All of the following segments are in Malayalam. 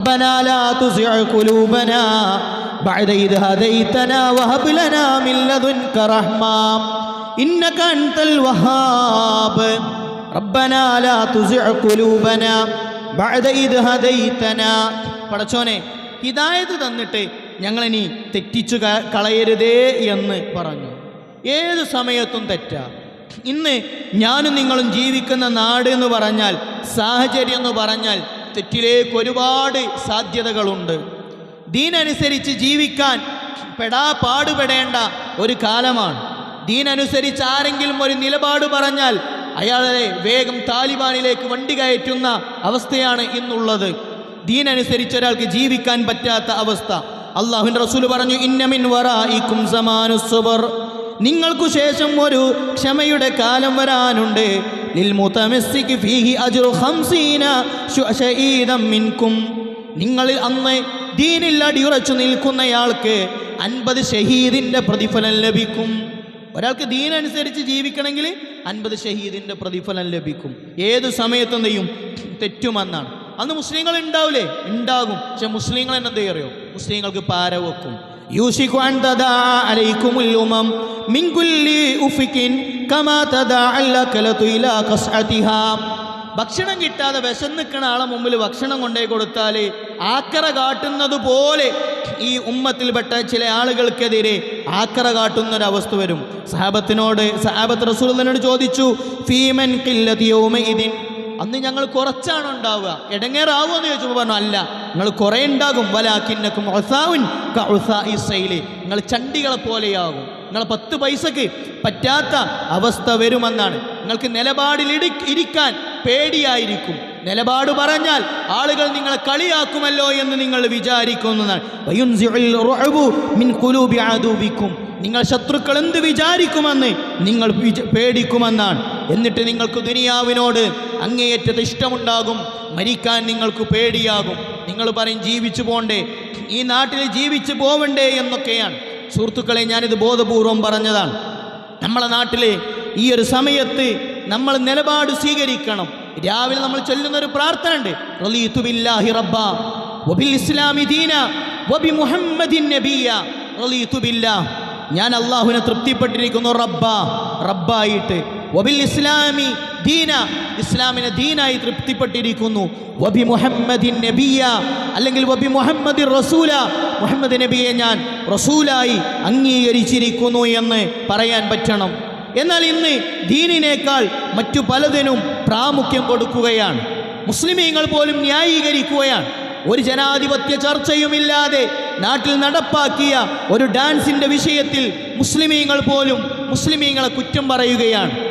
ربنا لا تزغ قلوبنا بعد إذ هديتنا وهب لنا من لدنك رحمة إنك أنت الوهاب ربنا لا تزغ قلوبنا بعد إذ هديتنا പടച്ചോനെ ഹിദായത് തന്നിട്ട് ഞങ്ങളിനി തെറ്റിച്ചു ക- കളയരുതേ എന്ന് പറഞ്ഞു ഏത് സമയത്തും തെറ്റാ ഇന്ന് ഞാനും നിങ്ങളും ജീവിക്കുന്ന നാട് എന്ന് പറഞ്ഞാൽ സാഹചര്യം എന്ന് പറഞ്ഞാൽ തെറ്റിലേക്ക് ഒരുപാട് സാധ്യതകളുണ്ട്. ദീനനുസരിച്ച് ജീവിക്കാൻ പെടാ പാടുപെടേണ്ട ഒരു കാലമാണ്. ദീനനുസരിച്ച് ആരെങ്കിലും ഒരു നിലപാട് പറഞ്ഞാൽ അയാളെ വേഗം താലിബാനിലേക്ക് വണ്ടി കയറ്റുന്ന അവസ്ഥയാണ് ഇന്നുള്ളത്. ദീനനുസരിച്ച് ഒരാൾക്ക് ജീവിക്കാൻ പറ്റാത്ത അവസ്ഥ. അള്ളാഹുൻ റസൂൽ പറഞ്ഞു ഇന്നമിൻ വറായിക്കും നിങ്ങൾക്കു ശേഷം ഒരു ക്ഷമയുടെ കാലം വരാനുണ്ട്. ലിൽമുതമസ്സിക് ഫീഹി അജ്റു ഖംസീന ശുഅശഈദം മിൻകും. നിങ്ങളിൽ അന്ന് ദീനിൽ അടിയുറച്ചു നിൽക്കുന്നയാൾക്ക് അൻപത് ഷഹീദിന്റെ പ്രതിഫലം ലഭിക്കും. ഒരാൾക്ക് ദീനനുസരിച്ച് ജീവിക്കണമെങ്കിൽ അൻപത് ഷഹീദിന്റെ പ്രതിഫലം ലഭിക്കും. ഏത് സമയത്ത് നെയ്യും തെറ്റുമെന്നാണ്. അന്ന് മുസ്ലിങ്ങൾ ഉണ്ടാവില്ലേ ഉണ്ടാകും. പക്ഷെ മുസ്ലിങ്ങൾ എന്നെന്ത് അറിയോ മുസ്ലിങ്ങൾക്ക് പാര വെക്കും. യൂഷിഖ് അലൈക്കും ഭക്ഷണം കിട്ടാതെ വിശന്നിക്കണ ആളെ മുമ്പിൽ ഭക്ഷണം കൊണ്ടേ കൊടുത്താൽ ആക്കറ കാട്ടുന്നത് പോലെ ഈ ഉമ്മത്തിൽപ്പെട്ട ചില ആളുകൾക്കെതിരെ ആക്കറ കാട്ടുന്നൊരവസ്ഥ വരും. സഹാബത്തിനോട് സഹാബത്ത് റസൂലിനോട് ചോദിച്ചു ഫീമൻ കില്ലതിയോമയിദിൻ അന്ന് ഞങ്ങൾ കുറച്ചാണ് ഉണ്ടാവുക. ഇടങ്ങേറാവുമോ എന്ന് ചോദിച്ചപ്പോൾ പറഞ്ഞു അല്ല നിങ്ങൾ കുറേ ഉണ്ടാകും. വലാക്കിന്നക്കും നിങ്ങൾ ചണ്ടികളെ പോലെയാകും. നിങ്ങൾ പത്ത് പൈസക്ക് പറ്റാത്ത അവസ്ഥ വരുമെന്നാണ്. നിങ്ങൾക്ക് നിലപാടിൽ ഇടി ഇരിക്കാൻ പേടിയായിരിക്കും. നിലപാട് പറഞ്ഞാൽ ആളുകൾ നിങ്ങളെ കളിയാക്കുമല്ലോ എന്ന് നിങ്ങൾ വിചാരിക്കുന്നതാണ്. നിങ്ങൾ ശത്രുക്കൾ എന്ത് വിചാരിക്കുമെന്ന് നിങ്ങൾ പേടിക്കുമെന്നാണ്. എന്നിട്ട് നിങ്ങൾക്ക് ദുനിയാവിനോട് അങ്ങേയറ്റത്ത് ഇഷ്ടമുണ്ടാകും. മരിക്കാൻ നിങ്ങൾക്ക് പേടിയാകും. നിങ്ങൾ പറയും ജീവിച്ചു പോണ്ടേ. ഈ നാട്ടിൽ ജീവിച്ചു പോവണ്ടേ എന്നൊക്കെയാണ്. സുഹൃത്തുക്കളെ ഞാനിത് ബോധപൂർവം പറഞ്ഞതാണ്. നമ്മളെ നാട്ടിലെ ഈ ഒരു സമയത്ത് നമ്മൾ നിലപാട് സ്വീകരിക്കണം. രാവിലെ നമ്മൾ ചൊല്ലുന്ന ഒരു പ്രാർത്ഥന ഉണ്ട് റബ്ബ വബിൽ ഇസ്ലാമി വബി മുഹമ്മദിൻ നബിയ ഞാൻ അള്ളാഹുവിനെ തൃപ്തിപ്പെട്ടിരിക്കുന്നു റബ്ബ. റബ്ബായിട്ട് വബിൽ ഇസ്ലാമി ദീന ഇസ്ലാമിനെ ദീനായി തൃപ്തിപ്പെട്ടിരിക്കുന്നു. വബി മുഹമ്മദിൻ നബിയ അല്ലെങ്കിൽ വബി മുഹമ്മദിൻ റസൂല. മുഹമ്മദ് നബിയെ ഞാൻ റസൂലായി അംഗീകരിച്ചിരിക്കുന്നു എന്ന് പറയാൻ പറ്റണം. എന്നാൽ ഇന്ന് ദീനിനേക്കാൾ മറ്റു പലതിനും പ്രാമുഖ്യം കൊടുക്കുകയാണ്. മുസ്ലിമീങ്ങൾ പോലും ന്യായീകരിക്കുകയാണ്. ഒരു ജനാധിപത്യ ചർച്ചയുമില്ലാതെ നാട്ടിൽ നടപ്പാക്കിയ ഒരു ഡാൻസിന്റെ വിഷയത്തിൽ മുസ്ലിമീങ്ങൾ പോലും മുസ്ലിമീങ്ങളെ കുറ്റം പറയുകയാണ്.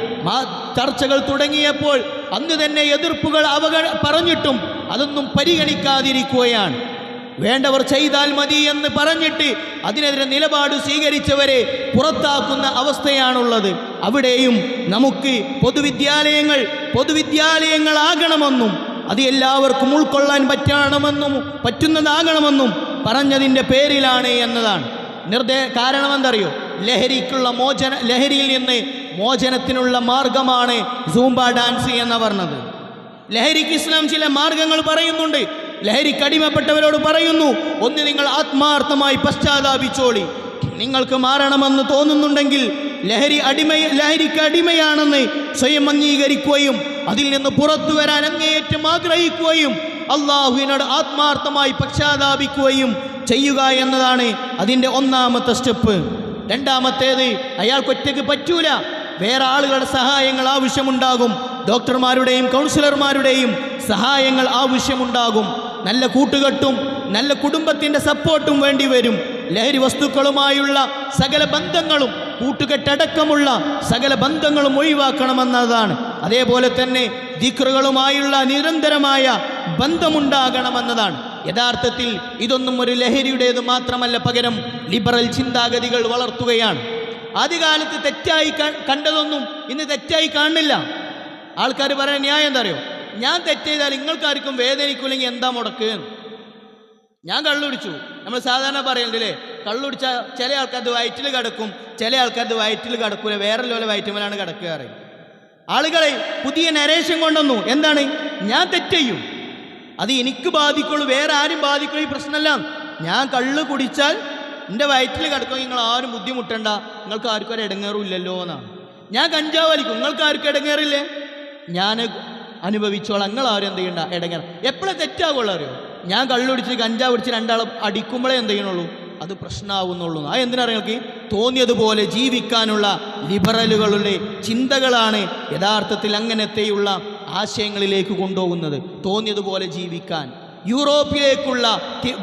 ചർച്ചകൾ തുടങ്ങിയപ്പോൾ അന്ന് തന്നെ എതിർപ്പുകൾ അവഗ പറഞ്ഞിട്ടും അതൊന്നും പരിഗണിക്കാതിരിക്കുകയാണ്. വേണ്ടവർ ചെയ്താൽ മതി എന്ന് പറഞ്ഞിട്ട് അതിനെതിരെ നിലപാട് സ്വീകരിച്ചവരെ പുറത്താക്കുന്ന അവസ്ഥയാണുള്ളത്. അവിടെയും നമുക്ക് പൊതുവിദ്യാലയങ്ങൾ പൊതുവിദ്യാലയങ്ങളാകണമെന്നും അത് എല്ലാവർക്കും ഉൾക്കൊള്ളാൻ പറ്റണമെന്നും പറ്റുന്നതാകണമെന്നും പറഞ്ഞതിന്റെ പേരിലാണ് എന്നതാണ്. നിർദ്ദേ കാരണം എന്തറിയോ ലഹരിക്കുള്ള മോചന ലഹരിയിൽ നിന്ന് മോചനത്തിനുള്ള മാർഗമാണ് സൂംബ ഡാൻസ് എന്ന് പറഞ്ഞത്. ലഹരിക്ക് ഇസ്ലാം ചില മാർഗങ്ങൾ പറയുന്നുണ്ട്. ലഹരിക്ക് അടിമപ്പെട്ടവരോട് പറയുന്നു ഒന്ന് നിങ്ങൾ ആത്മാർത്ഥമായി പശ്ചാത്താപിച്ചോളി. നിങ്ങൾക്ക് മാറണമെന്ന് തോന്നുന്നുണ്ടെങ്കിൽ ലഹരി അടിമ ലഹരിക്ക് അടിമയാണെന്ന് സ്വയം അംഗീകരിക്കുകയും അതിൽ നിന്ന് പുറത്തു വരാൻ അങ്ങേയറ്റം ആഗ്രഹിക്കുകയും അള്ളാഹുവിനോട് ആത്മാർത്ഥമായി പശ്ചാത്താപിക്കുകയും ചെയ്യുക എന്നതാണ് അതിന്റെ ഒന്നാമത്തെ സ്റ്റെപ്പ്. രണ്ടാമത്തേത് അയാൾക്ക് ഒറ്റയ്ക്ക് പറ്റൂല. വേറെ ആളുകളുടെ സഹായങ്ങൾ ആവശ്യമുണ്ടാകും. ഡോക്ടർമാരുടെയും കൗൺസിലർമാരുടെയും സഹായങ്ങൾ ആവശ്യമുണ്ടാകും. നല്ല കൂട്ടുകെട്ടും നല്ല കുടുംബത്തിന്റെ സപ്പോർട്ടും വേണ്ടി വരും. ലഹരി വസ്തുക്കളുമായുള്ള സകല ബന്ധങ്ങളും കൂട്ടുകെട്ടടക്കമുള്ള സകല ബന്ധങ്ങളും ഒഴിവാക്കണമെന്നതാണ്. അതേപോലെ തന്നെ ദിക്റുകളുമായുള്ള നിരന്തരമായ ബന്ധമുണ്ടാകണമെന്നതാണ്. യഥാർത്ഥത്തിൽ ഇതൊന്നും ഒരു ലഹരിയുടേത് മാത്രമല്ല പകരം ലിബറൽ ചിന്താഗതികൾ വളർത്തുകയാണ്. ആദ്യകാലത്ത് തെറ്റായി കണ്ടതൊന്നും ഇന്ന് തെറ്റായി കാണുന്നില്ല. ആൾക്കാർ പറയാൻ ന്യായം എന്താ അറിയോ ഞാൻ തെറ്റെയ്താൽ നിങ്ങൾക്കാർക്കും വേദനിക്കില്ലെങ്കിൽ എന്താ മുടക്ക്? ഞാൻ കള്ളുടിച്ചു. നമ്മൾ സാധാരണ പറയണ്ടല്ലേ കള്ളുടിച്ച ചില ആൾക്കാർക്ക് വയറ്റിൽ കിടക്കും. ചില ആൾക്കാർക്ക് വയറ്റിൽ കിടക്കൂല. വേറെ ലോല വയറ്റുമലാണ് കിടക്കാറ് ആളുകളെ പുതിയ നരേഷൻ കൊണ്ടുവന്നു. എന്താണ്? ഞാൻ തെറ്റെയ്യും അത് എനിക്ക് ബാധിക്കുള്ളൂ. വേറെ ആരും ബാധിക്കുള്ളൂ ഈ പ്രശ്നമല്ല. ഞാൻ കള്ള് കുടിച്ചാൽ എന്റെ വയറ്റിൽ കിടക്കുമെങ്കിൽ നിങ്ങൾ ആരും ബുദ്ധിമുട്ടണ്ട. നിങ്ങൾക്ക് ആർക്കും ഒരു ഇടങ്ങേറും ഇല്ലല്ലോ എന്നാണ് ഞാൻ കഞ്ചാവ് വലിക്കും. നിങ്ങൾക്ക് ആർക്കും ഇടങ്ങേറില്ലേ? ഞാൻ അനുഭവിച്ചോളാം. നിങ്ങൾ ആരും എന്ത് ചെയ്യണ്ട. ഇടങ്ങേറ. എപ്പോഴും തെറ്റാകുള്ളൂ അറിയോ? ഞാൻ കള്ളുടിച്ച് കഞ്ചാവ് പിടിച്ച് രണ്ടാൾ അടിക്കുമ്പോഴേ എന്ത് ചെയ്യണുള്ളൂ? അത് പ്രശ്നമാവുന്നുള്ളൂ ആ എന്തിനാ നിങ്ങൾക്ക്? തോന്നിയതുപോലെ ജീവിക്കാനുള്ള ലിബറലുകളുടെ ചിന്തകളാണ് യഥാർത്ഥത്തിൽ അങ്ങനത്തെയുള്ള ആശയങ്ങളിലേക്ക് കൊണ്ടുപോകുന്നത്. തോന്നിയതുപോലെ ജീവിക്കാൻ. യൂറോപ്പിലേക്കുള്ള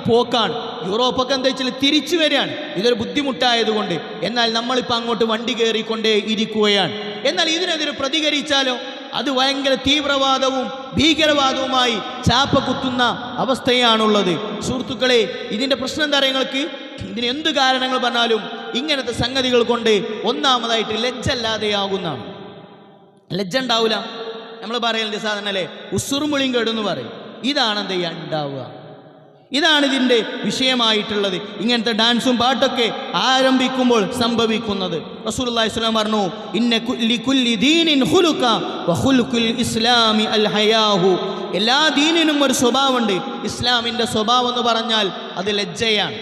പോക്കാണ്. യൂറോപ്പൊക്കെ എന്താ വെച്ചാൽ തിരിച്ചു വരികയാണ്. ഇതൊരു ബുദ്ധിമുട്ടായതുകൊണ്ട്. എന്നാൽ നമ്മളിപ്പോൾ അങ്ങോട്ട് വണ്ടി കയറിക്കൊണ്ടേ ഇരിക്കുകയാണ്. എന്നാൽ ഇതിനെതിരെ പ്രതികരിച്ചാലോ? അത് ഭയങ്കര തീവ്രവാദവും ഭീകരവാദവുമായി ചാപ്പ കുത്തുന്ന അവസ്ഥയാണുള്ളത്. സുഹൃത്തുക്കളെ ഇതിന്റെ പ്രശ്നം എന്താ നിങ്ങൾക്ക്? ഇതിന് എന്ത് കാരണങ്ങൾ പറഞ്ഞാലും ഇങ്ങനത്തെ സംഗതികൾ കൊണ്ട് ഒന്നാമതായിട്ട് ലജ്ജല്ലാതെയാകുന്നതാണ്. ലജ്ജ ഉണ്ടാവില്ല നമ്മൾ പറയലുണ്ട് സാധാരണ അല്ലേ? ഉസുറുമുളിയും കേടെന്ന് പറയും. ഇതാണ് എന്ത് ചെയ്യുക? ഉണ്ടാവുക. ഇതാണ് ഇതിന്റെ വിഷയമായിട്ടുള്ളത്. ഇങ്ങനത്തെ ഡാൻസും പാട്ടൊക്കെ ആരംഭിക്കുമ്പോൾ സംഭവിക്കുന്നത്. റസൂലുള്ളാഹി പറഞ്ഞു ദീനിൻ ഇസ്ലാമി അൽ ഹയാഹു. എല്ലാ ദീനിനും ഒരു സ്വഭാവമുണ്ട്. ഇസ്ലാമിന്റെ സ്വഭാവം എന്ന് പറഞ്ഞാൽ അത് ലജ്ജയാണ്.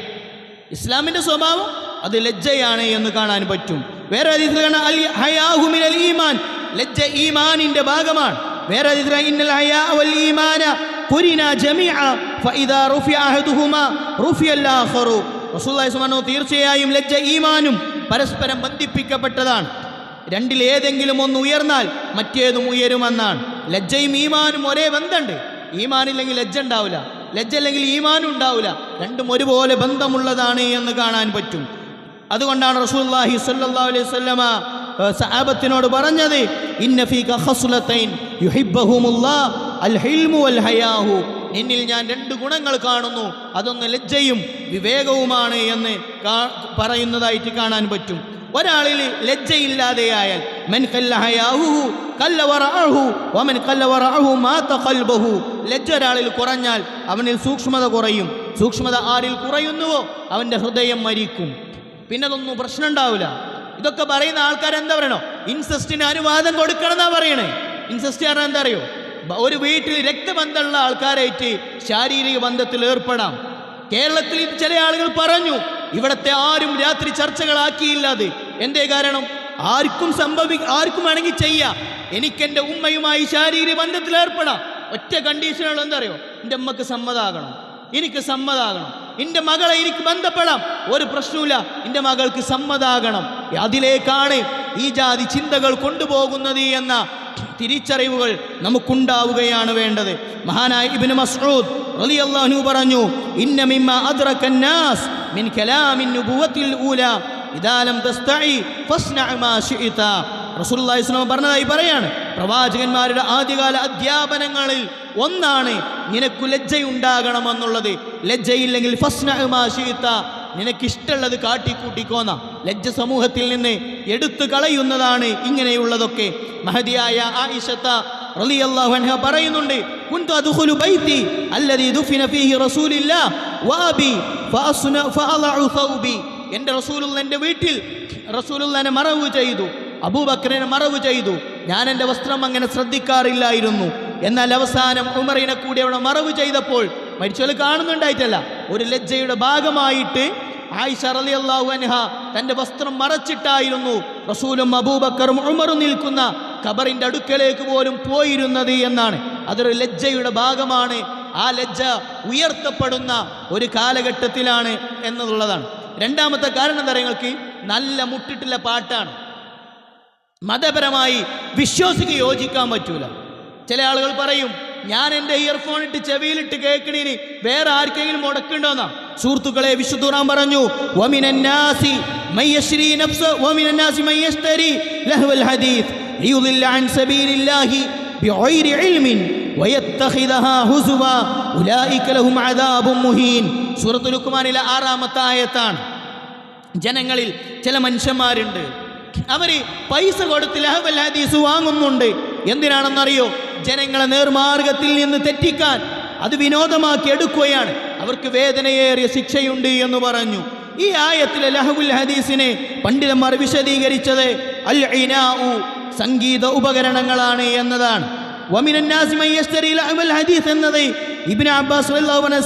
ഇസ്ലാമിന്റെ സ്വഭാവം അത് ലജ്ജയാണ് എന്ന് കാണാൻ പറ്റും. വേറെ അൽ മിനൽ ഈമാൻ. ലജ്ജ ഈമാനിന്റെ ഭാഗമാണ്. വേറെ ഇന്നൽ കുരിന ജമീഅ ഫഇദാ റുഫിഅ അഹദുഹുമ റുഫിയൽ ആഖറു. റസൂലുള്ളാഹി വസല്ലം തീർച്ചയായും ലജ്ജ ഈമാനും പരസ്പരം ബന്ധിപ്പിക്കപ്പെട്ടതാണ്. രണ്ടിൽ ഏതെങ്കിലും ഒന്ന് ഉയർന്നാൽ മറ്റേതും ഉയരുമെന്നാണ്. ലജ്ജയും ഈമാനും ഒരേ ബന്ധമുണ്ട് ഈമാനില്ലെങ്കിൽ ലജ്ജ ഉണ്ടാവില്ല. ലജ്ജ അല്ലെങ്കിൽ ഈമാനും ഉണ്ടാവില്ല. രണ്ടും ഒരുപോലെ ബന്ധമുള്ളതാണ് എന്ന് കാണാൻ പറ്റും. അതുകൊണ്ടാണ് റസൂലുള്ളാഹി സ്വല്ലല്ലാഹു അലൈഹി വസല്ലമ സഹാബത്തിനോട് പറഞ്ഞത് ഇന്ന ഫീക ഖസ്ലതൈൻ യുഹിബ്ബഹുമുല്ലാഹ് അൽ ഹിൽമു നിന്നിൽ ഞാൻ രണ്ട് ഗുണങ്ങൾ കാണുന്നു. അതൊന്ന് ലജ്ജയും വിവേകവുമാണ് എന്ന് പറയുന്നതായിട്ട് കാണാൻ പറ്റും. ഒരാളിൽ ലജ്ജയില്ലാതെയായാൽ ലജ്ജ ഒരാളിൽ കുറഞ്ഞാൽ അവനിൽ സൂക്ഷ്മത കുറയും. സൂക്ഷ്മത ആരിൽ കുറയുന്നുവോ? അവന്റെ ഹൃദയം മരിക്കും. പിന്നെ അതൊന്നും പ്രശ്നം ഉണ്ടാവില്ല. ഇതൊക്കെ പറയുന്ന ആൾക്കാരെന്താ പറയണോ? ഇൻസെസ്റ്റിന് അനുവാദം കൊടുക്കണം എന്നാ പറയണേ. ഇൻസെസ്റ്റ് കാരണം എന്താ അറിയോ? ഒരു വീട്ടിൽ രക്തബന്ധമുള്ള ആൾക്കാരായിട്ട് ശാരീരിക ബന്ധത്തിൽ ഏർപ്പെടാം. കേരളത്തിൽ ചില ആളുകൾ പറഞ്ഞു ഇവിടത്തെ ആരും രാത്രി ചർച്ചകളാക്കിയില്ല അത്. കാരണം? ആർക്കും സംഭവി ആർക്കും വേണമെങ്കിൽ ചെയ്യാം. എനിക്കെന്റെ ഉമ്മയുമായി ശാരീരിക ബന്ധത്തിൽ ഏർപ്പെടാം. ഒറ്റ കണ്ടീഷനുകൾ എന്താ അറിയോ? എന്റെ ഉമ്മക്ക് സമ്മതാകണം. എനിക്ക് സമ്മതാകണം. എന്റെ മകളെ എനിക്ക് ബന്ധപ്പെടാം. ഒരു പ്രശ്നമില്ല എന്റെ മകൾക്ക് സമ്മതാകണം. അതിലേക്കാണ് ഈ ജാതി ചിന്തകൾ കൊണ്ടുപോകുന്നത് എന്ന തിരിച്ചറിവുകൾ നമുക്കുണ്ടാവുകയാണ് വേണ്ടത്. മഹാനായ ഇബ്നു മസ്ഊദ് റളിയല്ലാഹു പറഞ്ഞു ഇന്നമിമ്മ മിമ്മ അദ്റക നാസ് മിൻ കലാമിൻ നുബുവത്തിൽ ഊല ഇദാലം തസ്തഈ ഫസ്നഅ മാ ശിഇത. റസൂലുള്ളാഹി സ്വല്ലല്ലാഹു പറഞ്ഞതായി പറയാണ് പ്രവാചകന്മാരുടെ ആദ്യകാല അധ്യാപനങ്ങളിൽ ഒന്നാണ് നിനക്ക് ലജ്ജയുണ്ടാകണമെന്നുള്ളത്. ലജ്ജയില്ലെങ്കിൽ ഫസ്നഅ മാ ശിഇത നിനക്കിഷ്ടമുള്ളത് കാട്ടിക്കൂട്ടിക്കോന്ന. ലജ്ജ സമൂഹത്തിൽ നിന്ന് എടുത്തു കളയുന്നതാണ് ഇങ്ങനെയുള്ളതൊക്കെ. മഹതിയായ ആയിഷത്ത റളിയല്ലാഹു അൻഹ പറയുന്നുണ്ട് കുന്തു ബൈതി അല്ലദീ ദുഫിന ഫീഹി ഫഅസ്ന വീട്ടിൽ ചെയ്തു അബൂബക്കറിനെ ചെയ്തു. ഞാൻ എന്റെ വസ്ത്രം അങ്ങനെ ശ്രദ്ധിക്കാറില്ലായിരുന്നു. എന്നാൽ അവസാനം ഉമറിനെ കൂടി അവിടെ മറവ് ചെയ്തപ്പോൾ മരിച്ചവർ കാണുന്നുണ്ടായിട്ടല്ല. ഒരു ലജ്ജയുടെ ഭാഗമായിട്ട് ആയിഷ റളിയല്ലാഹു അൻഹ വസ്ത്രം മറച്ചിട്ടായിരുന്നു റസൂലും അബൂബക്കറും ഉമറും നിൽക്കുന്ന ഖബറിന്റെ അടുക്കലേക്ക് പോലും പോയിരുന്നത് എന്നാണ്. അതൊരു ലജ്ജയുടെ ഭാഗമാണ്. ആ ലജ്ജ ഉയർത്തപ്പെടുന്ന ഒരു കാലഘട്ടത്തിലാണ് എന്നുള്ളതാണ്. രണ്ടാമത്തെ കാരണം എന്താ നിങ്ങൾക്ക്? നല്ല മുട്ടിട്ടുള്ള പാട്ടാണ്. മതപരമായി വിശ്വസിക്ക് യോജിക്കാൻ പറ്റൂല. ചില ആളുകൾ പറയും ഞാൻ എന്റെ ഇയർഫോൺ ഇട്ട് ചെവിയിലിട്ട് കേൾക്കണീന് വേറെ ആർക്കെങ്കിലും മുടക്കുണ്ടോന്നാ സുഹൃത്തുക്കളെ വിശുദ്ധൂറാൻ പറഞ്ഞു അൻ സബീലില്ലാഹി ഇൽമിൻ ഉലൈക ലഹും അദാബും മുഹീൻ. ആറാമത്തെ ആയത്താണ്. ജനങ്ങളിൽ ചില മനുഷ്യന്മാരുണ്ട് അവർ പൈസ കൊടുത്ത് ലഹബൽ ഹദീസ് വാങ്ങുന്നുണ്ട്. എന്തിനാണെന്നറിയോ? ജനങ്ങളെ നേർമാർഗത്തിൽ നിന്ന് തെറ്റിക്കാൻ അത് വിനോദമാക്കി എടുക്കുകയാണ്. അവർക്ക് വേദനയേറിയ ശിക്ഷയുണ്ട് എന്ന് പറഞ്ഞു. ഈ ആയത്തിലെ ലഹബുൽ ഹദീസിനെ പണ്ഡിതന്മാർ വിശദീകരിച്ചത് അൽ ഇനാഉ സംഗീത ഉപകരണങ്ങളാണ് എന്നതാണ്. ഹദീസ് എന്നത് ഇബിന് അബ്ബാസ്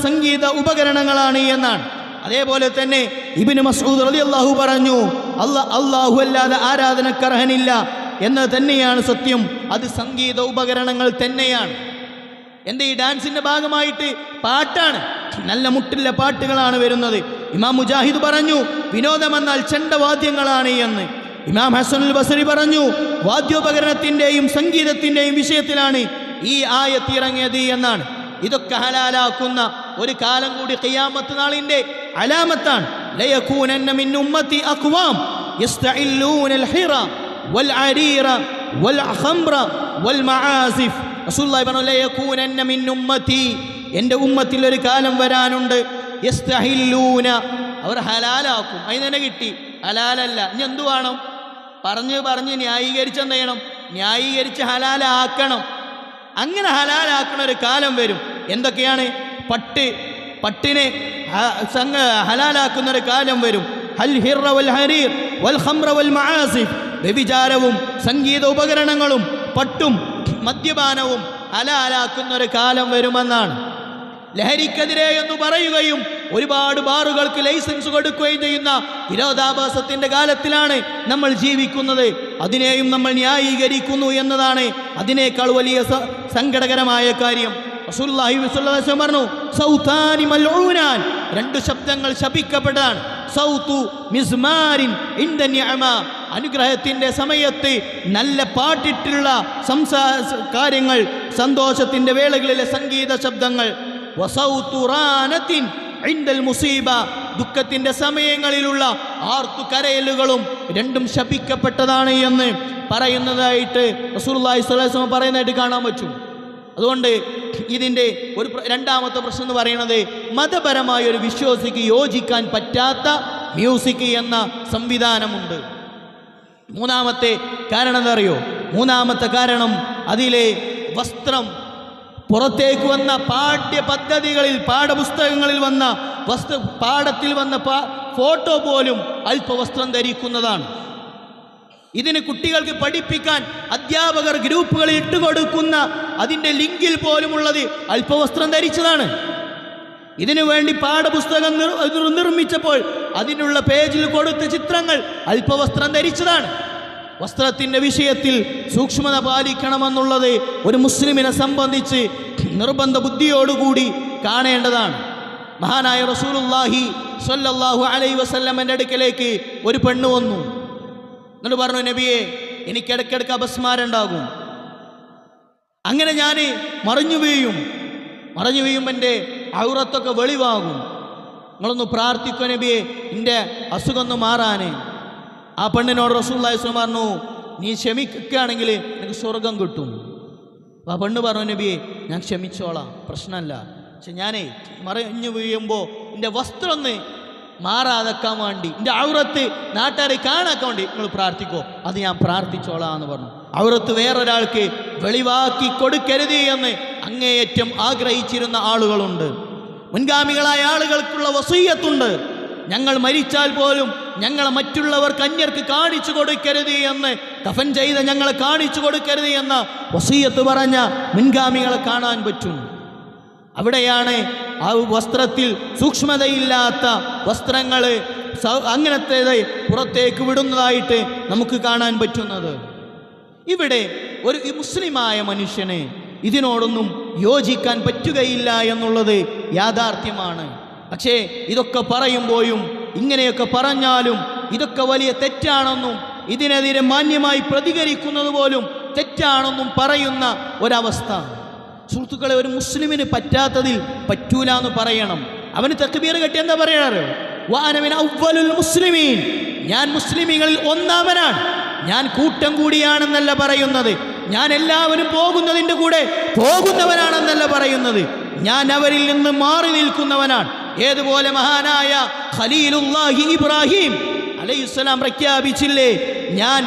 സംഗീത ഉപകരണങ്ങളാണ് എന്നാണ്. അതേപോലെ തന്നെ ഇബിന് മസൂദ് റളിയല്ലാഹു പറഞ്ഞു അല്ല അള്ളാഹു അല്ലാതെ ആരാധനക്കർഹനില്ല. എന്ന് തന്നെയാണ് സത്യം. അത് സംഗീത ഉപകരണങ്ങൾ തന്നെയാണ്. എന്റെ ഈ ഡാൻസിന്റെ ഭാഗമായിട്ട് പാട്ടാണ്. നല്ല മുട്ടില്ല പാട്ടുകളാണ് വരുന്നത്. ഇമാം മുജാഹിദ് പറഞ്ഞു വിനോദം എന്നാൽ ചെണ്ടവാദ്യങ്ങളാണ് എന്ന്. ഇമാം ഹസനുൽ ബസറി പറഞ്ഞു വാദ്യോപകരണത്തിന്റെയും സംഗീതത്തിന്റെയും വിഷയത്തിലാണ് ഈ ആയത്ത് ഇറങ്ങിയത് എന്നാണ്. ഇതൊക്കെ ഹലാലാക്കുന്ന ഒരു കാലം കൂടി കയ്യാമത്ത് നാളിന്റെ അലാമത്താണ്. മിൻ ഉമ്മത്തി അഖ്വാം യസ്തഇല്ലൂനൽ ഹിറ. വൽ അരീറ വൽ ഖംറ വൽ മആസിഫ് റസൂലുള്ളാഹി പറഞ്ഞു ലയകൂനന്ന മിൻ ഉമ്മത്തി എന്റെ ഉമ്മത്തിൽ ഒരു കാലം വരാനുണ്ട്. യസ്തഹില്ലൂന. അവർ ഹലാലാക്കും. അതിന് തന്നെ കിട്ടി. ഹലാലല്ല. ഇനി എന്തു വേണം? പറഞ്ഞ് പറഞ്ഞ് ന്യായീകരിച്ച് എന്ത് ചെയ്യണം? ന്യായീകരിച്ച് ഹലാലാക്കണം. അങ്ങനെ ഹലാലാക്കണ ഒരു കാലം വരും. എന്തൊക്കെയാണ്? പട്ട്. പട്ടിനെ ഹലാലാക്കുന്ന ഒരു കാലം വരും. ഹിറ വൽ ഹരീർ വൽ ഖംറ വൽ മആസിഫ്. വ്യഭിചാരവും സംഗീത ഉപകരണങ്ങളും പട്ടും മദ്യപാനവും അലാലാക്കുന്ന ഒരു കാലം വരുമെന്നാണ്. ലഹരിക്കെതിരെ എന്ന് പറയുകയും ഒരുപാട് ബാറുകൾക്ക് ലൈസൻസ് കൊടുക്കുകയും ചെയ്യുന്ന വിരോധാഭാസത്തിന്റെ കാലത്തിലാണ് നമ്മൾ ജീവിക്കുന്നത്. അതിനെയും നമ്മൾ ന്യായീകരിക്കുന്നു എന്നതാണ് അതിനേക്കാൾ വലിയ സങ്കടകരമായ കാര്യം. റസൂലുള്ളാഹി വസല്ലം പറഞ്ഞു സൗതാനി മൽഊനാൻ രണ്ട് ശബ്ദങ്ങൾ ശപിക്കപ്പെട്ടതാണ്. സൗതു മിസ്മാരിൻ ഇൻദ നിഅമ. സമയത്ത് നല്ല പാട്ടിട്ടുള്ള സംസാ കാര്യങ്ങൾ സന്തോഷത്തിന്റെ വേളകളിലെ സംഗീത ശബ്ദങ്ങൾ. ഇൻദൽ മുസീബ. ദുഃഖത്തിന്റെ സമയങ്ങളിലുള്ള ആർത്തു കരയലുകളും രണ്ടും ശപിക്കപ്പെട്ടതാണ് എന്ന് പറയുന്നതായിട്ട് സ്വല്ലല്ലാഹു അലൈഹി വസല്ലം പറയുന്നതായിട്ട് കാണാൻ പറ്റും. അതുകൊണ്ട് ഇതിന്റെ ഒരു രണ്ടാമത്തെ പ്രശ്നം എന്ന് പറയുന്നത് മതപരമായ ഒരു വിശ്വാസിക്ക് യോജിക്കാൻ പറ്റാത്ത മ്യൂസിക് എന്ന സംവിധാനമുണ്ട്. മൂന്നാമത്തെ കാരണം എന്താ അറിയോ? മൂന്നാമത്തെ കാരണം അതിലെ വസ്ത്രം പുറത്തേക്ക് വന്ന പാഠ്യ പദ്ധതികളിൽ പാഠപുസ്തകങ്ങളിൽ വന്ന വസ്ത്ര പാഠത്തിൽ വന്ന ഫോട്ടോ പോലും അല്പവസ്ത്രം ധരിക്കുന്നതാണ്. ഇതിന് കുട്ടികൾക്ക് പഠിപ്പിക്കാൻ അധ്യാപകർ ഗ്രൂപ്പുകളിൽ ഇട്ടുകൊടുക്കുന്ന അതിന്റെ ലിങ്കിൽ പോലുമുള്ളത് അല്പവസ്ത്രം ധരിച്ചതാണ്. ഇതിനു വേണ്ടി പാഠപുസ്തകം നിർ നിർ- നിർമ്മിച്ചപ്പോൾ അതിനുള്ള പേജിൽ കൊടുത്ത ചിത്രങ്ങൾ അല്പവസ്ത്രം ധരിച്ചതാണ്. വസ്ത്രത്തിന്റെ വിഷയത്തിൽ സൂക്ഷ്മത പാലിക്കണമെന്നുള്ളത് ഒരു മുസ്ലിമിനെ സംബന്ധിച്ച് നിർബന്ധ ബുദ്ധിയോടുകൂടി കാണേണ്ടതാണ്. മഹാനായ റസൂലുള്ളാഹി സ്വല്ലല്ലാഹു അലൈ വസല്ലമന്റെ അടുക്കലേക്ക് ഒരു പെണ്ണ് വന്നു. എന്നിട്ട് പറഞ്ഞു നബിയെ എനിക്ക് ഇടയ്ക്കിടയ്ക്ക് അപസ്മാരം ഉണ്ടാകും അങ്ങനെ ഞാൻ മറിഞ്ഞു വീഴും. മറിഞ്ഞു വീഴുമ്പോൾ എന്റെ ഔറത്തൊക്കെ വെളിവാകും. നിങ്ങളൊന്ന് പ്രാർത്ഥിക്കുക നബിയെ എന്റെ അസുഖം ഒന്ന് മാറാനേ ആ പെണ്ണിനോട് റസൂല്ലാസ്ലം പറഞ്ഞു നീ ക്ഷമിക്കുകയാണെങ്കിൽ എനിക്ക് സ്വർഗം കിട്ടും. ആ പെണ്ണ് പറഞ്ഞു നബിയെ ഞാൻ ക്ഷമിച്ചോളാം പ്രശ്നമല്ല. പക്ഷെ ഞാനേ മറിഞ്ഞു വീഴുമ്പോൾ എന്റെ വസ്ത്രം ഒന്ന് മാറാതെക്കാൻ വേണ്ടി. എന്റെ ഔറത്ത് നാട്ടുകാരെ കാണാക്കാൻ വേണ്ടി നിങ്ങൾ പ്രാർത്ഥിക്കോ. അത് ഞാൻ പ്രാർത്ഥിച്ചോളാം എന്ന് പറഞ്ഞു. ഔറത്ത് വേറൊരാൾക്ക് വെളിവാക്കി കൊടുക്കരുത് എന്ന് അങ്ങേയറ്റം ആഗ്രഹിച്ചിരുന്ന ആളുകളുണ്ട്. മുൻഗാമികളായ ആളുകൾക്കുള്ള വസീയത്തുണ്ട്. ഞങ്ങൾ മരിച്ചാൽ പോലും ഞങ്ങളെ മറ്റുള്ളവർക്ക് അന്യർക്ക് കാണിച്ചു കൊടുക്കരുത് എന്ന് കഫൻ ചെയ്ത ഞങ്ങളെ കാണിച്ചു കൊടുക്കരുത് എന്ന വസീയത്ത് പറഞ്ഞ മുൻഗാമികളെ കാണാൻ പറ്റും. അവിടെയാണ് ആ വസ്ത്രത്തിൽ സൂക്ഷ്മതയില്ലാത്ത വസ്ത്രങ്ങൾ അങ്ങനത്തേത് പുറത്തേക്ക് വിടുന്നതായിട്ട് നമുക്ക് കാണാൻ പറ്റുന്നത്. ഇവിടെ ഒരു മുസ്ലിമായ മനുഷ്യന് ഇതിനോടൊന്നും യോജിക്കാൻ പറ്റുകയില്ല എന്നുള്ളത് യാഥാർത്ഥ്യമാണ്. പക്ഷേ ഇതൊക്കെ പറയുമ്പോഴും ഇങ്ങനെയൊക്കെ പറഞ്ഞാലും ഇതൊക്കെ വലിയ തെറ്റാണെന്നും ഇതിനെതിരെ മാന്യമായി പ്രതികരിക്കുന്നത് പോലും തെറ്റാണെന്നും പറയുന്ന ഒരവസ്ഥ. സുഹൃത്തുക്കളെ ഒരു മുസ്ലിമിന് പറ്റാത്തതിൽ പറ്റൂല എന്ന് പറയണം. അവന് തക്ബീർ കെട്ടി എന്താ പറയണോ മുസ്ലിമീൻ. ഞാൻ മുസ്ലിമികളിൽ ഒന്നാമനാണ്. ഞാൻ കൂട്ടം കൂടിയാണെന്നല്ല പറയുന്നത്. ഞാൻ എല്ലാവരും പോകുന്നതിന്റെ കൂടെ പോകുന്നവനാണെന്നല്ല പറയുന്നത്. ഞാൻ അവരിൽ നിന്ന് മാറി നിൽക്കുന്നവനാണ്. ഏതുപോലെ മഹാനായ ഖലീലുല്ലാഹി ഇബ്രാഹിം അലൈഹിസ്സലാം പ്രഖ്യാപിച്ചില്ലേ? ഞാൻ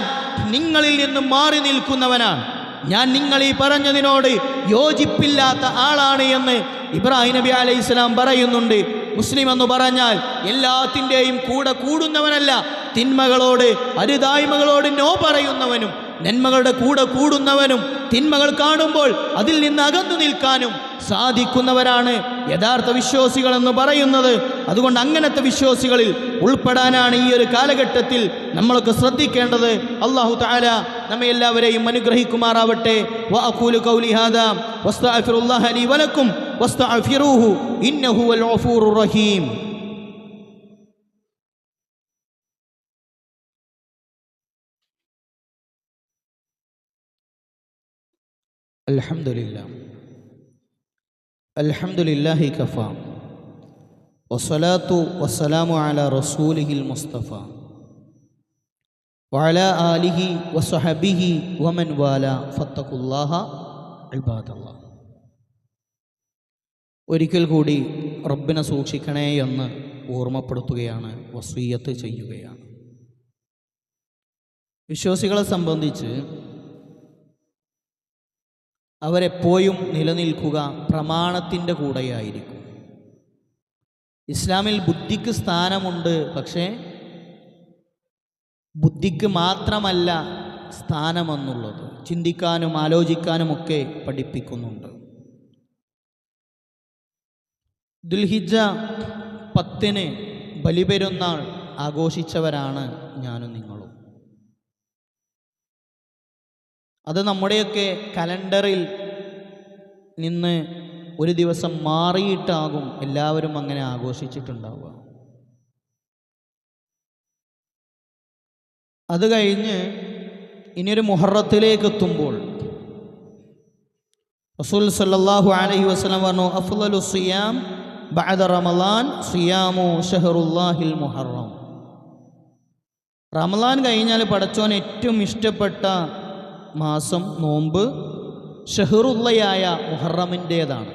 നിങ്ങളിൽ നിന്ന് മാറി നിൽക്കുന്നവനാണ്. ഞാൻ നിങ്ങൾ ഈ പറഞ്ഞതിനോട് യോജിപ്പില്ലാത്ത ആളാണ് എന്ന് ഇബ്രാഹിം നബി അലൈഹി ഇസ്ലാം പറയുന്നുണ്ട്. മുസ്ലിം എന്ന് പറഞ്ഞാൽ എല്ലാത്തിന്റെയും കൂടെ കൂടുന്നവനല്ല തിന്മകളോട് അരുതായ്മകളോട് നോ പറയുന്നവനും നന്മകളുടെ കൂടെ കൂടുന്നവനും തിന്മകൾ കാണുമ്പോൾ അതിൽ നിന്ന് അകന്നു നിൽക്കാനും സാധിക്കുന്നവരാണ് യഥാർത്ഥ വിശ്വാസികൾ എന്ന് പറയുന്നത്. അതുകൊണ്ട് അങ്ങനത്തെ വിശ്വാസികളിൽ ഉൾപ്പെടാനാണ് ഈ ഒരു കാലഘട്ടത്തിൽ നമ്മളൊക്കെ ശ്രദ്ധിക്കേണ്ടത്. അള്ളാഹു താല നമ്മെ എല്ലാവരെയും അനുഗ്രഹിക്കുമാറാവട്ടെ. വഅഖൂലു ഹാദാ. വസ്തഗ്ഫിറുല്ലാഹ വലക്കും. വസ്തഗ്ഫിറൂഹു. റഹീം. അൽഹംദുലില്ലാഹ്. അൽഹംദുലില്ലാഹി കഫ. വസ്സലാത്തു വസ്സലാമു അല റസൂലിഹിൽ മുസ്തഫ. വഅല ആലിഹി വസ്ഹബിഹി വമൻ വാല ഫത്തഖുല്ലാഹ അൽബാദല്ലാ ഒരിക്കൽ കൂടി റബ്ബിനെ സൂക്ഷിക്കണേ എന്ന് ഓർമ്മപ്പെടുത്തുകയാണ് വസീയത്ത് ചെയ്യുകയാണ്. വിശ്വാസികളെ സംബന്ധിച്ച് അവരെപ്പോഴും നിലനിൽക്കുക പ്രമാണത്തിന്റെ കൂടെയായിരിക്കും. ഇസ്ലാമിൽ ബുദ്ധിക്ക് സ്ഥാനമുണ്ട് പക്ഷേ ബുദ്ധിക്ക് മാത്രമല്ല സ്ഥാനമെന്നുള്ളത് ചിന്തിക്കാനും ആലോചിക്കാനുമൊക്കെ പഠിപ്പിക്കുന്നുണ്ട്. ദുൽഹിജ പത്തിന് ബലിപെരുന്നാൾ ആഘോഷിച്ചവരാണ് ഞാനും നിങ്ങളും. അത് നമ്മുടെയൊക്കെ കലണ്ടറിൽ നിന്ന് ഒരു ദിവസം മാറിയിട്ടാകും എല്ലാവരും അങ്ങനെ ആഘോഷിച്ചിട്ടുണ്ടാവുക. അത് കഴിഞ്ഞ് ഇനിയൊരു മുഹറത്തിലേക്ക് എത്തുമ്പോൾ റസൂൽ സല്ലല്ലാഹു അലൈഹി വസല്ലം പറഞ്ഞു അഫ്ലു സിയാം ബഅദ റമളാൻ സിയാമു ഷഹറുല്ലാഹിൽ മുഹറം. റമളാൻ കഴിഞ്ഞാൽ പടച്ചോൻ ഏറ്റവും ഇഷ്ടപ്പെട്ട മാസം നോമ്പ് ഷെഹറുള്ളയായ മുഹറമിന്റേതാണ്.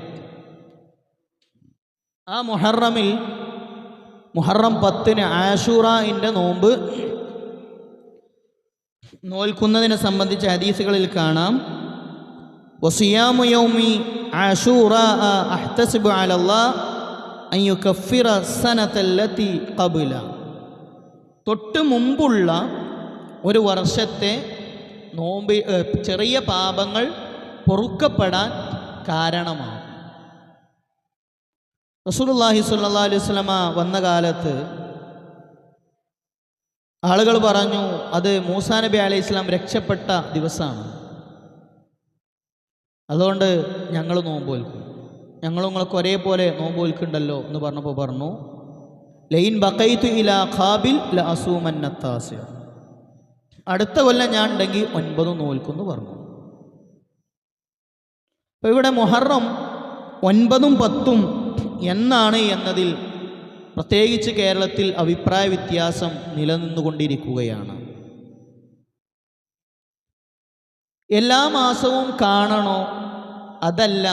ആ മുഹറമിൽ മുഹറം പത്തിന് ആഷൂറയിന്റെ നോമ്പ് നോൽക്കുന്നതിനെ സംബന്ധിച്ച ഹദീസുകളിൽ കാണാം. വസിയാമു യൗമി ആഷൂറ അഹ്തസിബു അലല്ലാ അയ്യു സനതല്ലതി ഖബല. തൊട്ട് മുമ്പുള്ള ഒരു വർഷത്തെ നോമ്പ് ചെറിയ പാപങ്ങൾ പൊറുക്കപ്പെടാൻ കാരണമാണ് സ്വല്ലല്ലാഹു അലൈഹി വസല്ലമ വന്ന കാലത്ത് ആളുകൾ പറഞ്ഞു അത് മൂസാ നബി അലൈഹി ഇസ്ലാം രക്ഷപ്പെട്ട ദിവസമാണ്. അതുകൊണ്ട് ഞങ്ങൾ നോമ്പ് വിൽക്കും ഞങ്ങളും നിങ്ങൾക്ക് ഒരേപോലെ നോമ്പ് വിൽക്കുന്നുണ്ടല്ലോ എന്ന് പറഞ്ഞപ്പോൾ പറഞ്ഞു ലൈൻ ബക്കൈത്തു ഇല ഖാബിൽ ല അടുത്ത കൊല്ലം ഞാൻ ഉണ്ടെങ്കിൽ ഒൻപത് നോൽക്കുമെന്ന് പറഞ്ഞു. അപ്പോൾ ഇവിടെ മുഹറം ഒൻപതും പത്തും എന്നാണ് എന്നതിൽ പ്രത്യേകിച്ച് കേരളത്തിൽ അഭിപ്രായ വ്യത്യാസം നിലനിന്നുകൊണ്ടിരിക്കുകയാണ്. എല്ലാ മാസവും കാണണോ? അതല്ല.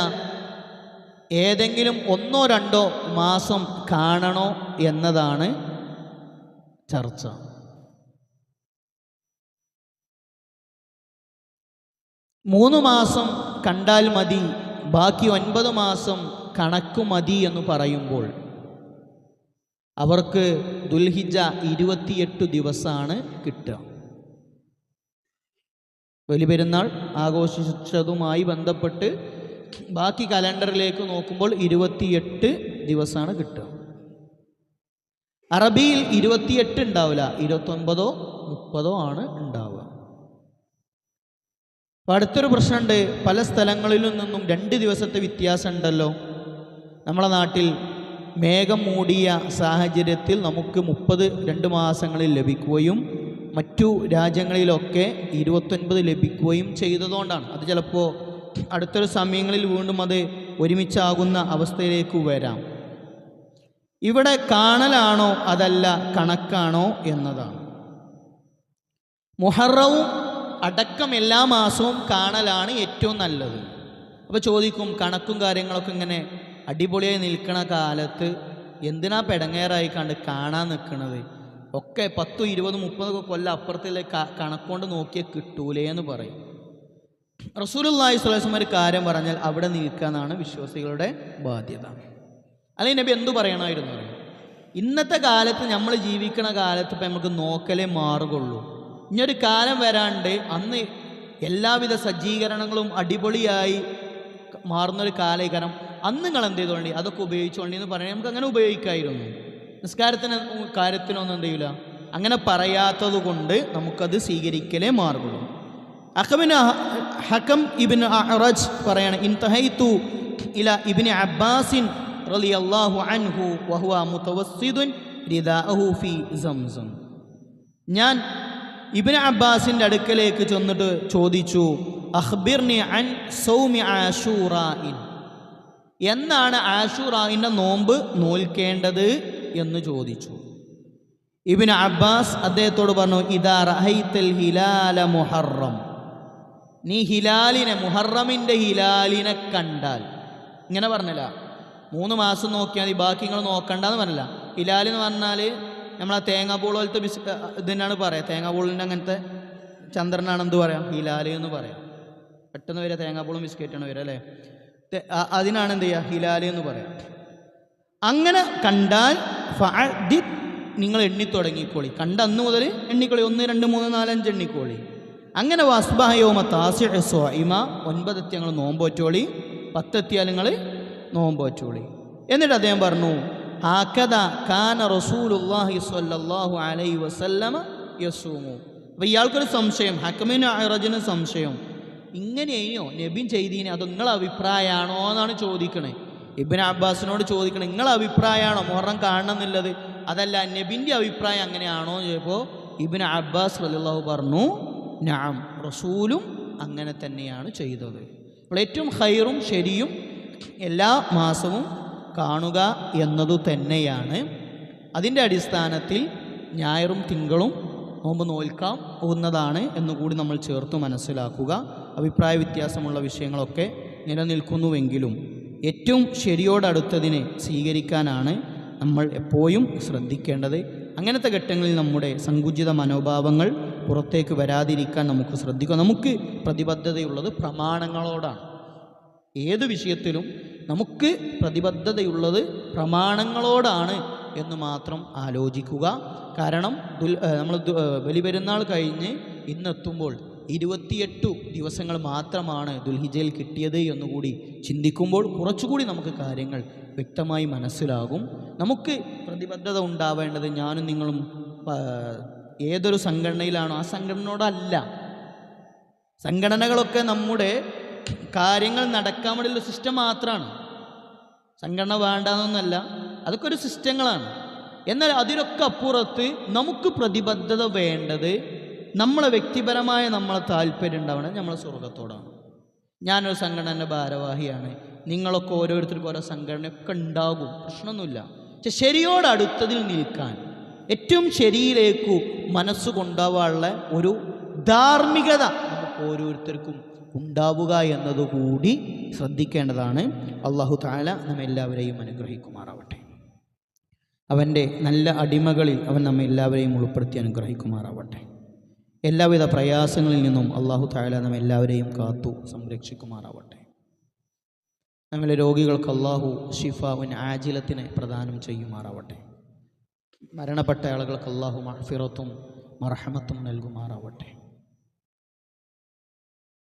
ഏതെങ്കിലും ഒന്നോ രണ്ടോ മാസം കാണണോ എന്നതാണ് ചർച്ച. മൂന്ന് മാസം കണ്ടാൽ മതി ബാക്കി ഒൻപത് മാസം കണക്ക് മതി എന്ന് പറയുമ്പോൾ അവർക്ക് ദുൽഹിജ ഇരുപത്തിയെട്ട് ദിവസമാണ് കിട്ടുക. ബലിപെരുന്നാൾ ആഘോഷിച്ചതുമായി ബന്ധപ്പെട്ട് ബാക്കി കലണ്ടറിലേക്ക് നോക്കുമ്പോൾ ഇരുപത്തിയെട്ട് ദിവസമാണ് കിട്ടുക. അറബിയിൽ ഇരുപത്തിയെട്ട് ഉണ്ടാവില്ല ഇരുപത്തൊൻപതോ മുപ്പതോ ആണ് ഉണ്ടാവുക. അപ്പോൾ അടുത്തൊരു പ്രശ്നമുണ്ട്. പല സ്ഥലങ്ങളിൽ നിന്നും രണ്ട് ദിവസത്തെ വ്യത്യാസം ഉണ്ടല്ലോ നമ്മളെ നാട്ടിൽ മേഘം മൂടിയ സാഹചര്യത്തിൽ നമുക്ക് മുപ്പത് രണ്ട് മാസങ്ങളിൽ ലഭിക്കുകയും മറ്റു രാജ്യങ്ങളിലൊക്കെ ഇരുപത്തൊൻപത് ലഭിക്കുകയും ചെയ്തതുകൊണ്ടാണ്. അത് ചിലപ്പോൾ അടുത്തൊരു സമയങ്ങളിൽ വീണ്ടും അത് ഒരുമിച്ചാകുന്ന അവസ്ഥയിലേക്ക് വരാം. ഇവിടെ കാണലാണോ അതല്ല കണക്കാണോ എന്നതാണ്. മുഹറവും അടക്കം എല്ലാ മാസവും കാണലാണ് ഏറ്റവും നല്ലത്. അപ്പോൾ ചോദിക്കും കണക്കും കാര്യങ്ങളൊക്കെ ഇങ്ങനെ അടിപൊളിയായി നിൽക്കണ കാലത്ത് എന്തിനാ പെടങ്ങേറായി കണ്ട് കാണാൻ നിൽക്കുന്നത് ഒക്കെ പത്തും ഇരുപതും മുപ്പതൊക്കെ കൊല്ലം അപ്പുറത്തിലെ കണക്കൊണ്ട് നോക്കിയാൽ കിട്ടൂലേ എന്ന് പറയും സ്വല്ലല്ലാഹു അലൈഹി ഒരു കാര്യം പറഞ്ഞാൽ അവിടെ നിൽക്കുക എന്നാണ് വിശ്വാസികളുടെ ബാധ്യത. അല്ലെങ്കിൽ നബി എന്തു പറയണമായിരുന്നു? ഇന്നത്തെ കാലത്ത് നമ്മൾ ജീവിക്കണ കാലത്ത് ഇപ്പം നമുക്ക് നോക്കലേ മാറുകയുള്ളൂ. ഇനിയൊരു കാലം വരാണ്ട് അന്ന് എല്ലാവിധ സജ്ജീകരണങ്ങളും അടിപൊളിയായി മാറുന്നൊരു കാലഘട്ടം അന്ന് നിങ്ങൾ എന്ത് ചെയ്തോണ്ടി? അതൊക്കെ ഉപയോഗിച്ചോണ്ടി എന്ന് പറയാൻ നമുക്ക് അങ്ങനെ ഉപയോഗിക്കായിരുന്നു. നിസ്കാരത്തിന് കാര്യത്തിനൊന്നും എന്ത് ചെയ്യില്ല അങ്ങനെ പറയാത്തത് കൊണ്ട് നമുക്കത് സ്വീകരിക്കലേ മാറുള്ളൂ. അഹബിന് ഹക്കം ഇബിൻ അറജ് പറയാണ് ഇൻതഹൈത്തു ഇല ഇബിൻ അബ്ബാസിൻ റലി അള്ളാഹു അൻഹു വഹുവ മുത്തവസ്സിദുൻ ഞാൻ ഇബിന് അബ്ബാസിന്റെ അടുക്കലേക്ക് ചെന്നിട്ട് ചോദിച്ചു അഹ്ബിർനി അൻ സൗമി ആഷൂറായിൻ എന്നാണ് ആഷൂറായിന്റെ നോമ്പ് നോൽക്കേണ്ടത്? എന്ന് ചോദിച്ചു. ഇബിന് അബ്ബാസ് അദ്ദേഹത്തോട് പറഞ്ഞു ഇതാ റഹൈത്തൽ ഹിലാല മുഹറം. നീ ഹിലാലിനെ മുഹറമിന്റെ ഹിലാലിനെ കണ്ടാൽ. ഇങ്ങനെ പറഞ്ഞില്ല. മൂന്ന് മാസം നോക്കിയാൽ മതി ബാക്കി നിങ്ങൾ നോക്കണ്ടെന്ന് പറഞ്ഞില്ല. ഹിലാൽ എന്ന് പറഞ്ഞാൽ നമ്മളെ തേങ്ങാപ്പൂൾ പോലത്തെ ബിസ് ഇതിനാണ് പറയുക തേങ്ങാപ്പൂളിന്റെ അങ്ങനത്തെ ചന്ദ്രനാണ് എന്ത് പറയാം? ഹിലാൽ എന്ന് പറയാം. പെട്ടെന്ന് വരിക തേങ്ങാപ്പൂളും ബിസ്ക്കറ്റാണ് വരിക അല്ലേ? അതിനാണ് എന്ത് ചെയ്യുക ഹിലാൽ എന്ന് പറയാം. അങ്ങനെ കണ്ടാൽ നിങ്ങൾ എണ്ണി തുടങ്ങിക്കോളി കണ്ട അന്ന് മുതൽ എണ്ണിക്കോളി. ഒന്ന് രണ്ട് മൂന്ന് നാലഞ്ച് എണ്ണിക്കോളി. അങ്ങനെ വസ്ബഹയോമ താസി സ്വായിമ ഒൻപതെത്തി ഞങ്ങൾ നോമ്പോറ്റോളി പത്തെത്തിയാൽ നിങ്ങൾ നോമ്പോറ്റോളി എന്നിട്ട് അദ്ദേഹം പറഞ്ഞു ആക്കഥ കാന റസൂലുല്ലാഹി സ്വല്ലല്ലാഹു അലൈഹി വസല്ലമ യസൂമു. അപ്പോൾ ഇയാൾക്കൊരു സംശയം ഹക്കമിന് അറജിന് സംശയം. ഇങ്ങനെയോ നബിൻ ചെയ്തീനെ അത് നിങ്ങളെ അഭിപ്രായമാണോ എന്നാണ് ചോദിക്കണേ. ഇബിൻ അബ്ബാസിനോട് ചോദിക്കണം നിങ്ങളെ അഭിപ്രായമാണോ മുഹറം കാണണമെന്നുള്ളത്. അതല്ല നബിന്റെ അഭിപ്രായം അങ്ങനെയാണോ എന്ന് ചോദിച്ചപ്പോൾ ഇബിൻ അബ്ബാസ് റളിയല്ലാഹു പറഞ്ഞു നാം റസൂലും അങ്ങനെ തന്നെയാണ് ചെയ്തത്. അപ്പോൾ ഏറ്റവും ഹൈറും ശരിയും എല്ലാ മാസവും കാണുക എന്നതു തന്നെയാണ്. അതിന്റെ അടിസ്ഥാനത്തിൽ ഞായറും തിങ്കളും നോമ്പ് നോൽക്കാം പോകുന്നതാണ് എന്നുകൂടി നമ്മൾ ചേർത്ത് മനസ്സിലാക്കുക. അഭിപ്രായ വ്യത്യാസമുള്ള വിഷയങ്ങളൊക്കെ നിലനിൽക്കുന്നുവെങ്കിലും ഏറ്റവും ശരിയോടടുത്തതിനെ സ്വീകരിക്കാനാണ് നമ്മൾ എപ്പോഴും ശ്രദ്ധിക്കേണ്ടത്. അങ്ങനത്തെ ഘട്ടങ്ങളിൽ നമ്മുടെ സങ്കുചിത മനോഭാവങ്ങൾ പുറത്തേക്ക് വരാതിരിക്കാൻ നമുക്ക് ശ്രദ്ധിക്കാം നമുക്ക് പ്രതിബദ്ധതയുള്ളത് പ്രമാണങ്ങളോടാണ്. ഏത് വിഷയത്തിലും നമുക്ക് പ്രതിബദ്ധതയുള്ളത് പ്രമാണങ്ങളോടാണ് എന്ന് മാത്രം ആലോചിക്കുക. കാരണം ദുൽ നമ്മൾ ബലിപെരുന്നാൾ കഴിഞ്ഞ് ഇന്നെത്തുമ്പോൾ ഇരുപത്തിയെട്ടു ദിവസങ്ങൾ മാത്രമാണ് ദുൽഹിജയിൽ കിട്ടിയത് എന്നുകൂടി ചിന്തിക്കുമ്പോൾ കുറച്ചുകൂടി നമുക്ക് കാര്യങ്ങൾ വ്യക്തമായി മനസ്സിലാകും. നമുക്ക് പ്രതിബദ്ധത ഉണ്ടാവേണ്ടത് ഞാനും നിങ്ങളും ഏതൊരു സംഘടനയിലാണോ? ആ സംഘടനയോടല്ല. സംഘടനകളൊക്കെ നമ്മുടെ കാര്യങ്ങൾ നടക്കാൻ വേണ്ടിയുള്ള സിസ്റ്റം മാത്രമാണ് സംഘടന വേണ്ടാന്നൊന്നല്ല. അതൊക്കെ ഒരു സിസ്റ്റങ്ങളാണ്. എന്നാൽ അതിനൊക്കെ അപ്പുറത്ത് നമുക്ക് പ്രതിബദ്ധത വേണ്ടത് നമ്മളെ വ്യക്തിപരമായ നമ്മളെ താല്പര്യം ഉണ്ടാവണത് നമ്മളെ സ്വർഗത്തോടാണ് ഞാനൊരു സംഘടനന്റെ ഭാരവാഹിയാണ്. നിങ്ങളൊക്കെ ഓരോരുത്തർക്കും ഓരോ സംഘടനയൊക്കെ ഉണ്ടാകും. പ്രശ്നമൊന്നുമില്ല. പക്ഷെ ശരിയോടടുത്തതിൽ നിൽക്കാൻ ഏറ്റവും ശരിയിലേക്കു മനസ്സ് കൊണ്ടുപോകാനുള്ള ഒരു ധാർമ്മികത നമുക്ക് ഓരോരുത്തർക്കും ഉണ്ടാവുക എന്നതുകൂടി ശ്രദ്ധിക്കേണ്ടതാണ്. അള്ളാഹു താല നമ്മെല്ലാവരെയും അനുഗ്രഹിക്കുമാറാവട്ടെ. അവന്റെ നല്ല അടിമകളിൽ അവൻ നമ്മെ എല്ലാവരെയും ഉൾപ്പെടുത്തി അനുഗ്രഹിക്കുമാറാവട്ടെ. എല്ലാവിധ പ്രയാസങ്ങളിൽ നിന്നും അള്ളാഹു താല നമ്മെ എല്ലാവരെയും കാത്തു സംരക്ഷിക്കുമാറാവട്ടെ. നമ്മളെ രോഗികൾക്ക് അള്ളാഹു ഷിഫാവിൻ ആജിലത്തിനെ പ്രദാനം ചെയ്യുമാറാവട്ടെ. മരണപ്പെട്ട ആളുകൾക്ക് അള്ളാഹു മഹഫിറത്തും മർഹമത്തും നൽകുമാറാവട്ടെ.